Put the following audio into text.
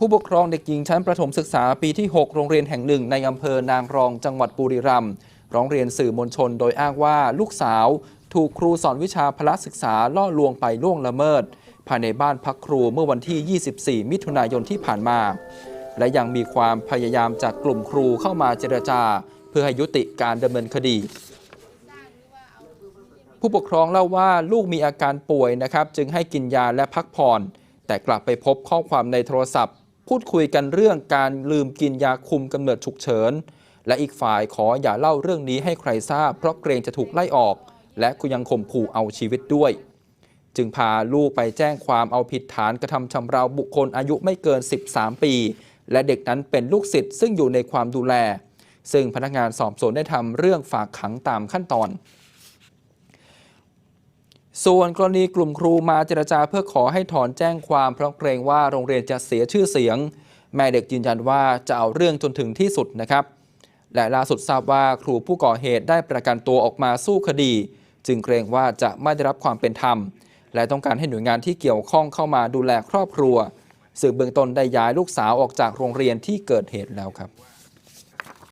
ผู้ปกครองเด็กหญิงชั้นประถมศึกษาปีที่ 6 โรงเรียนแห่งหนึ่งในอำเภอนางรองจังหวัดบุรีรัมย์ร้องเรียนสื่อมวลชนโดยอ้างว่าลูกสาว ถูกครูสอนวิชาพละศึกษาล่อลวงไปล่วงละเมิด ภายในบ้านพักครูเมื่อวันที่ 24 มิถุนายนที่ผ่านมา และยังมีความพยายามจากกลุ่มครูเข้ามาเจรจา เพื่อให้ยุติการดำเนินคดี ผู้ปกครองเล่าว่าลูกมีอาการป่วยนะครับ จึงให้กินยาและพักผ่อนแต่กลับไปพบข้อความในโทรศัพท์ พูดคุยกันเรื่องการลืมกินยาคุมกำเนิดฉุกเฉิน และอีกฝ่ายขออย่าเล่าเรื่องนี้ให้ใครทราบ เพราะเกรงจะถูกไล่ออก และคุณยังข่มขู่เอาชีวิตด้วย จึงพาลูกไปแจ้งความเอาผิดฐานกระทำชำเราบุคคลอายุไม่เกิน 13 ปี และเด็กนั้นเป็นลูกศิษย์ซึ่งอยู่ในความดูแล ซึ่งพนักงานสอบสวนได้ทำเรื่องฝากขังตามขั้นตอน ส่วนกรณีกลุ่มครูมาเจรจาเพื่อขอให้ถอนแจ้งความเพราะเกรงว่าโรงเรียนจะเสียชื่อเสียง แม่เด็กยืนยันว่าจะเอาเรื่องจนถึงที่สุดนะครับ และล่าสุดทราบว่าครูผู้ก่อเหตุได้ประกันตัวออกมาสู้คดี จึงเกรงว่าจะไม่ได้รับความเป็นธรรม และต้องการให้หน่วยงานที่เกี่ยวข้องเข้ามาดูแลครอบครัวสืบเบื้องต้นได้ย้ายลูกสาวออกจากโรงเรียนที่เกิดเหตุแล้วครับ